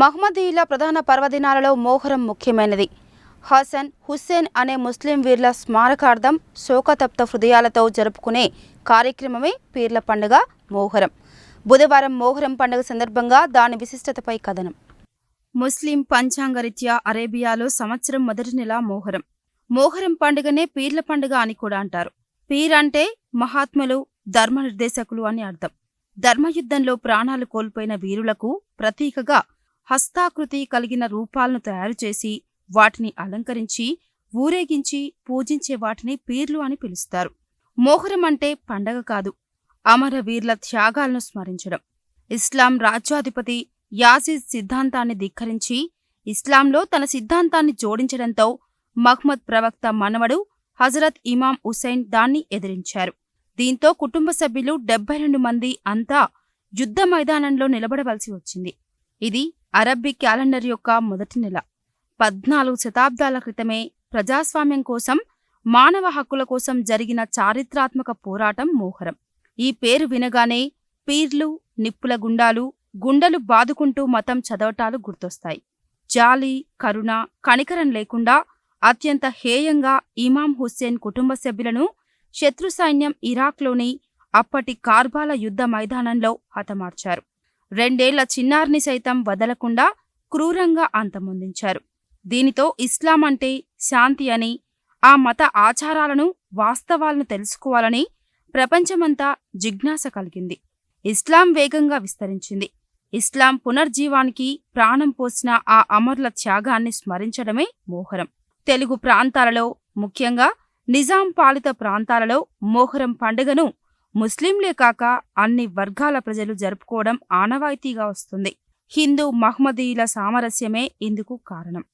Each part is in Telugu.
మహమ్మదీయుల ప్రధాన పర్వదినాలలో మోహరం ముఖ్యమైనది. హసన్ హుస్సేన్ అనే ముస్లిం వీర్ల స్మారకార్థం శోకతప్త హృదయాలతో జరుపుకునే కార్యక్రమమే పీర్ల పండుగ మోహరం. బుధవారం మోహరం పండుగ సందర్భంగా దాని విశిష్టతపై కథనం. ముస్లిం పంచాంగరీత్యా అరేబియాలో సంవత్సరం మొదటి నెల మోహరం. మోహరం పండుగనే పీర్ల పండుగ అని కూడా అంటారు. పీర్ అంటే మహాత్ములు ధర్మ నిర్దేశకులు అని అర్థం. ధర్మయుద్ధంలో ప్రాణాలు కోల్పోయిన వీరులకు ప్రతీకగా హస్తాకృతి కలిగిన రూపాలను తయారు చేసి వాటిని అలంకరించి ఊరేగించి పూజించే వాటిని పీర్లు అని పిలుస్తారు. మోహరం అంటే పండగ కాదు. అమరవీర్ల త్యాగాలను స్మరించడం. ఇస్లాం రాజ్యాధిపతి యాసిజ్ సిద్ధాంతాన్ని ధిక్కరించి ఇస్లాంలో తన సిద్ధాంతాన్ని జోడించడంతో మహ్మద్ ప్రవక్త మనవడు హజరత్ ఇమాం హుసైన్ దాన్ని ఎదిరించారు. దీంతో కుటుంబ సభ్యులు డెబ్బై రెండు మంది అంతా యుద్ధ మైదానంలో నిలబడవలసి వచ్చింది. ఇది అరబ్బీ క్యాలెండర్ యొక్క మొదటి నెల. పద్నాలుగు శతాబ్దాల క్రితమే ప్రజాస్వామ్యం కోసం మానవ హక్కుల కోసం జరిగిన చారిత్రాత్మక పోరాటం మోహరం. ఈ పేరు వినగానే పీర్లు నిప్పుల గుండాలు గుండెలు బాదుకుంటూ మతం చదవటాలు గుర్తొస్తాయి. జాలి కరుణ కనికరం లేకుండా అత్యంత హేయంగా ఇమాం హుస్సేన్ కుటుంబ సభ్యులను శత్రు సైన్యం ఇరాక్లోని అప్పటి కార్బాల యుద్ధ మైదానంలో హతమార్చారు. రెండేళ్ళ చిన్నారిని సైతం వదలకుండా క్రూరంగా అంతమొందించారు. దీనితో ఇస్లాం అంటే శాంతి అని ఆ మత ఆచారాలను వాస్తవాలను తెలుసుకోవాలని ప్రపంచమంతా జిజ్ఞాస కలిగింది. ఇస్లాం వేగంగా విస్తరించింది. ఇస్లాం పునర్జీవానికి ప్రాణం పోసిన ఆ అమరుల త్యాగాన్ని స్మరించడమే మోహరం. తెలుగు ప్రాంతాలలో ముఖ్యంగా నిజాం పాలిత ప్రాంతాలలో మోహరం పండుగను ముస్లింలే కాక అన్ని వర్గాల ప్రజలు జరుపుకోవడం ఆనవాయితీగా వస్తుంది. హిందూ మహ్మదీయుల సామరస్యమే ఇందుకు కారణం.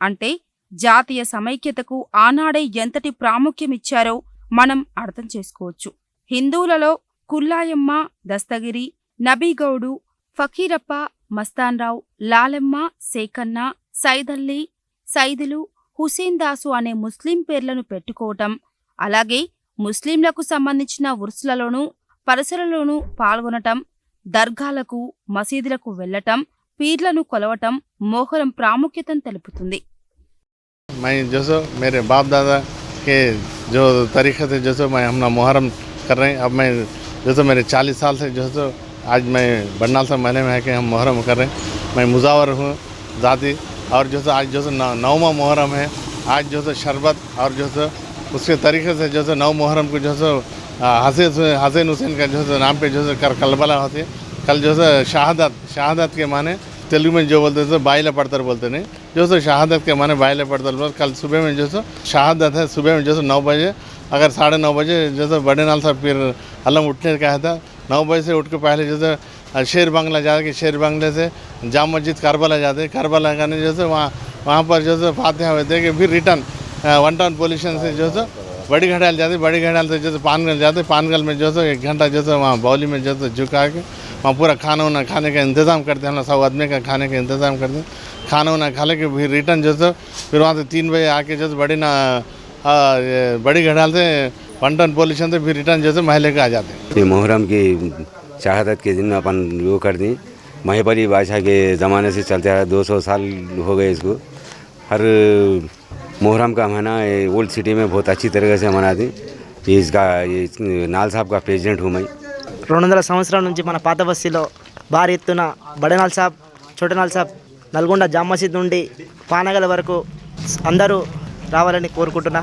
అంటే జాతీయ సమైక్యతకు ఆనాడే ఎంతటి ప్రాముఖ్యమిచ్చారో మనం అర్థం చేసుకోవచ్చు. హిందువులలో కుల్లాయమ్మ దస్తగిరి నబీగౌడు ఫకీరప్ప మస్తాన్రావు లాలెమ్మ సేకన్న సైదల్లి సైదులు హుసేన్ దాసు అనే ముస్లిం పేర్లను పెట్టుకోవటం అలాగే ముస్లింలకు సంబంధించిన ఉర్సులలోనూ పరిసరలోనూ పాల్గొనటం దర్గాలకు మసీదులకు వెళ్లటం పీర్లను కొలవటం మోహరం ప్రాముఖ్యతను తెలుపుతుంది मैं जो सो मेरे बाप दादा के जो तरीक़े से जो सो मैं अपना मुहर्रम कर रहे हैं अब मैं जो सो मेरे चालीस साल से जो सो आज मैं बन्नाल से महले में है कि हम मुहर्रम कर रहे हैं मैं मुजावर हूँ ज़ाती और जो सो आज जो सो नौ- नौवा मुहर्रम है आज जो सो शरबत और जो सो उसके तरीके से जो सो नौ मुहर्रम को जो सो हसन हसन हुसैन का जो सो नाम पे जो सो कर कलबला होती है। कल जो सो शहादत शहादत के माने तेलुगु में जो बोलते थे बाइला पड़तर बोलते नहीं जो सो शहादत के माने बाइला पड़तर बोल कल सुबह में जो सो शहादत है, सुबह में जो सो नौ बजे, अगर साढ़े नौ बजे जैसे बड़े नाल साहब फिर अलम उठने का था। नौ बजे से उठ के पहले जैसे शेर बांग्ला जाके शेर बांग्ले से जाम मस्जिद करबला जाते। करबला जाने जैसे वहाँ वहाँ पर जो सो हुए थे कि फिर रिटर्न वन टाउन पोल्यूशन से जो सो, बड़ी घड़ाल जाते, बड़ी घड़ाल से जो सो पानगल जाते पानगल में जो सो, एक घंटा जो सो, वहाँ बौली में जो सो, झुका के, वहाँ पूरा खाना उना खाने का इंतज़ाम करते हैं, हम लोग सब आदमी का खाने का इंतज़ाम करते हैं। खाना वाना खा ले के फिर रिटर्न जो सो, फिर वहाँ से तीन बजे आके जो बड़ी ना बड़ी घड़ाल से वन टाउन पुलिस स्टेशन से फिर रिटर्न जो सो, महले के आ जाते हैं। मुहर्रम की शहादत के दिन अपन वो कर दी। अली बादशाह के ज़माने से चलते आ रहा, दो सौ साल हो गए इसको। हर मुहर्रम का महीना ये ओल्ड सिटी में बहुत अच्छी तरीके से मनाती ये इसका ये नाल साहब का प्रेसिडेंट हूँ मैं రెండు వందల సంవత్సరాల నుంచి మన పాత బస్తీలో భారీ ఎత్తున బడనాల్ సాబ్ చోటనాల్ సాబ్ నల్గొండ జామ్ మసీద్ నుండి పానగల వరకు అందరూ రావాలని కోరుకుంటున్నా